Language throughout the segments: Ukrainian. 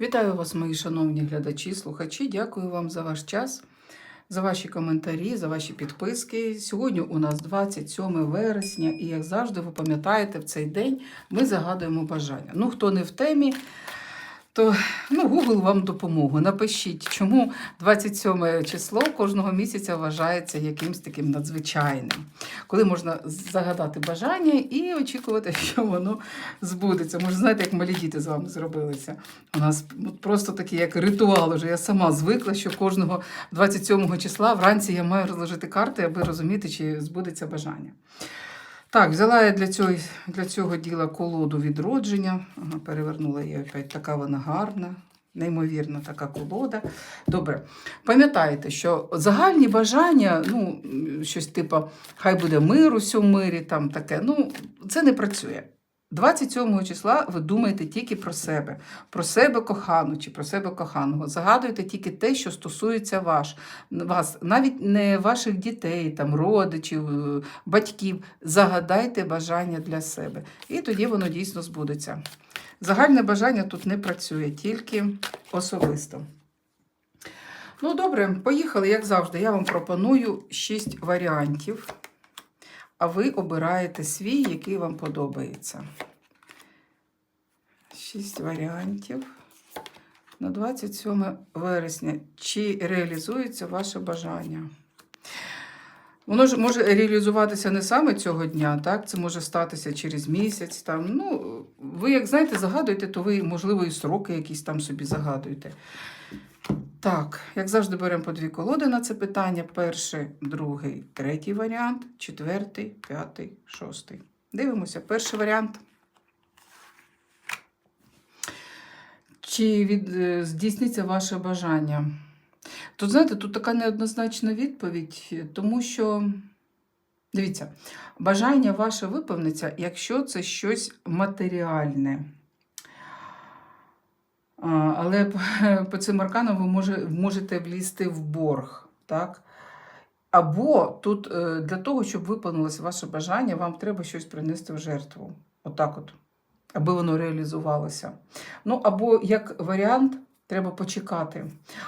Вітаю вас, мої шановні глядачі, слухачі. Дякую вам за ваш час, за ваші коментарі, за ваші підписки. Сьогодні у нас 27 вересня, і як завжди, ви пам'ятаєте, в цей день ми загадуємо бажання. Ну, хто не в темі, то ну, Google вам допомогу. Напишіть, чому 27 число кожного місяця вважається якимсь таким надзвичайним, коли можна загадати бажання і очікувати, що воно збудеться. Може, знаєте, як малі діти з вами зробилися. У нас просто такий як ритуал. Уже я сама звикла, що кожного 27 числа вранці я маю розложити карти, аби розуміти, чи збудеться бажання. Так, взяла я для цього, для цього діла колоду відродження. Ага, перевернула її опять. Така вона гарна, неймовірна така колода. Добре. Пам'ятайте, що загальні бажання, ну, щось типу, хай буде мир у всьому мирі, там таке, ну, це не працює. 27 числа ви думаєте тільки про себе, про себе кохану чи про себе коханого. Загадуйте тільки те, що стосується ваш, вас, навіть не ваших дітей, там, родичів, е, батьків. Загадайте бажання для себе. І тоді воно дійсно збудеться. Загальне бажання тут не працює, тільки особисто. Ну, добре, поїхали, як завжди. Я вам пропоную 6 варіантів а ви обираєте свій, який вам подобається. Шість варіантів. На 27 вересня. Чи реалізується ваше бажання? Воно ж може реалізуватися не саме цього дня, так? Це може статися через місяць. Там. Ну, Ви, як знаєте, загадуєте, то ви, можливо, і сроки якісь там собі загадуєте. Так, як завжди, беремо по дві колоди на це питання: перший, другий, третій варіант, четвертий, п'ятий, шостий. Дивимося, перший варіант. Чи від, е, здійсниться ваше бажання? Тут, знаєте, тут така неоднозначна відповідь, тому що, дивіться, бажання ваше виповниться, якщо це щось матеріальне. Але по- цим арканам ви може, можете влізти в борг. Так? Або тут е, для того, щоб виповнилося ваше бажання, вам треба щось принести в жертву. Отак от, аби воно реалізувалося. Ну, або як варіант, треба почекати,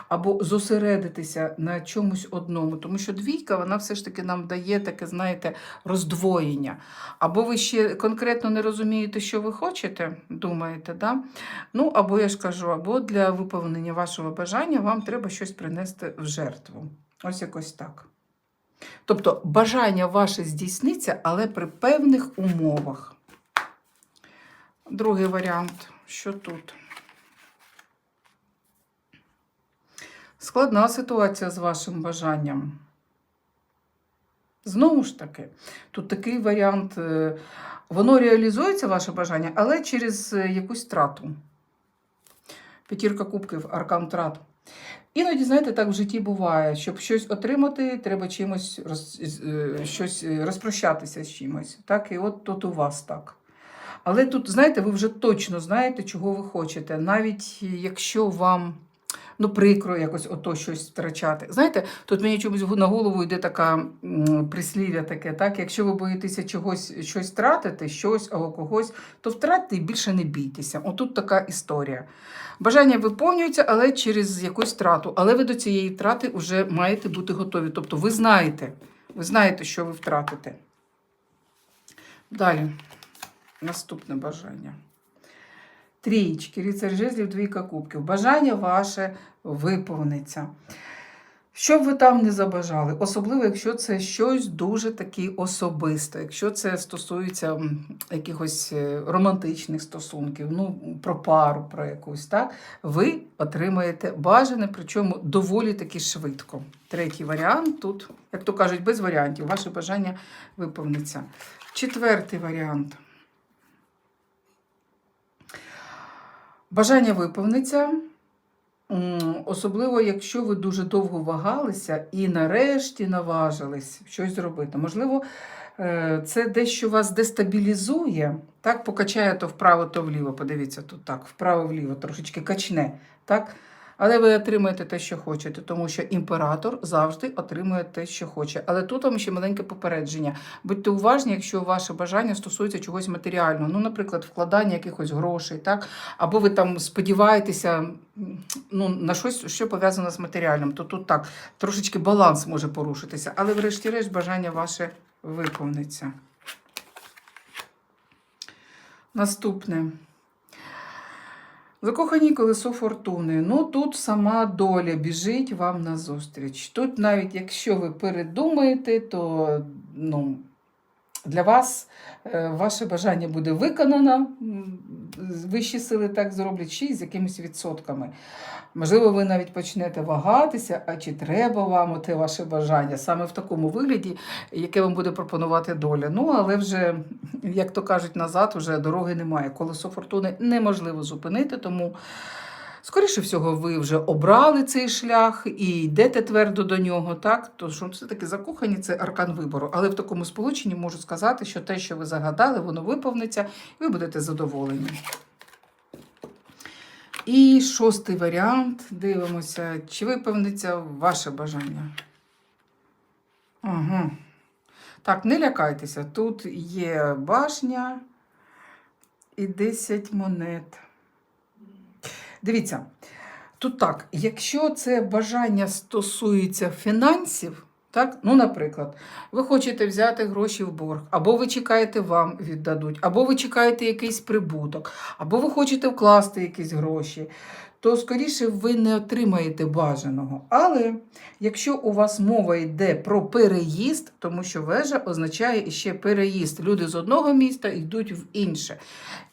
або зосередитися на чомусь одному. Тому що двійка, вона все ж таки нам дає таке, знаєте, роздвоєння. Або ви ще конкретно не розумієте, що ви хочете, думаєте, да? Ну, або я ж кажу, або для виповнення вашого бажання вам треба щось принести в жертву. Ось якось так. Тобто бажання ваше здійсниться, але при певних умовах. Другий варіант, що тут? Складна ситуація з вашим бажанням. Знову ж таки, тут такий варіант, е, воно реалізується, ваше бажання, але через е, якусь втрату. П'ятірка кубків, аркан втрат. Іноді, знаєте, так в житті буває, щоб щось отримати, треба чимось роз, е, щось розпрощатися з чимось. Так, і от тут у вас так. Але тут, знаєте, ви вже точно знаєте, чого ви хочете, навіть якщо вам ну, прикро якось ото щось втрачати. Знаєте, тут мені чомусь на голову йде така прислів'я таке, так? Якщо ви боїтеся чогось щось втратити, щось або когось, то втратьте і більше не бійтеся. Отут така історія. Бажання виповнюються, але через якусь втрату. Але ви до цієї втрати вже маєте бути готові. Тобто ви знаєте, ви знаєте, що ви втратите. Далі. Наступне бажання. Трієчки, рицар жезлів, двійка кубків. Бажання ваше виповниться. Що б ви там не забажали, особливо, якщо це щось дуже таке особисте, якщо це стосується якихось е, романтичних стосунків, ну, про пару, про якусь, так, ви отримаєте бажане, причому доволі таки швидко. Третій варіант тут, як то кажуть, без варіантів, ваше бажання виповниться. Четвертий варіант. Бажання виповниться, особливо, якщо ви дуже довго вагалися і нарешті наважились щось зробити. Можливо, е, це дещо вас дестабілізує, так, покачає то вправо, то вліво. Подивіться тут так, вправо-вліво, трошечки качне. Так? Але ви отримаєте те, що хочете, тому що імператор завжди отримує те, що хоче. Але тут вам ще маленьке попередження. Будьте уважні, якщо ваше бажання стосується чогось матеріального, ну, наприклад, вкладання якихось грошей, так? або ви там сподіваєтеся ну, на щось, що пов'язане з матеріальним, то тут так трошечки баланс може порушитися, але врешті-решт бажання ваше виповниться. Наступне. Закохані колесо фортуни. Ну тут сама доля біжить вам назустріч. Тут навіть якщо ви передумаєте, то ну, для вас е, ваше бажання буде виконано. Вищі сили так зроблять ще з якимись відсотками. Можливо, ви навіть почнете вагатися, а чи треба вам те ваше бажання саме в такому вигляді, яке вам буде пропонувати доля. Ну, але вже, як то кажуть, назад вже дороги немає. Колесо фортуни неможливо зупинити, тому. Скоріше всього, ви вже обрали цей шлях і йдете твердо до нього, так? То що все-таки закохані це аркан вибору. Але в такому сполученні можу сказати, що те, що ви загадали, воно виповниться, і ви будете задоволені. І шостий варіант. Дивимося, чи виповниться ваше бажання. Ага. Так, не лякайтеся. Тут є башня і 10 монет. Дивіться, тут так, якщо це бажання стосується фінансів, так, ну, наприклад, ви хочете взяти гроші в борг, або ви чекаєте, вам віддадуть, або ви чекаєте якийсь прибуток, або ви хочете вкласти якісь гроші, то скоріше ви не отримаєте бажаного. Але якщо у вас мова йде про переїзд, тому що вежа означає ще переїзд. Люди з одного міста йдуть в інше.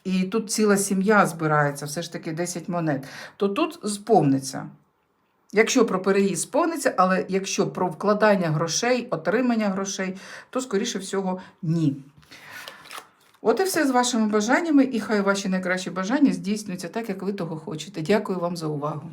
І тут ціла сім'я збирається, все ж таки 10 монет, то тут сповниться. Якщо про переїзд сповниться, але якщо про вкладання грошей, отримання грошей, то, скоріше всього, ні. От і все з вашими бажаннями, і хай ваші найкращі бажання здійснюються так, як ви того хочете. Дякую вам за увагу.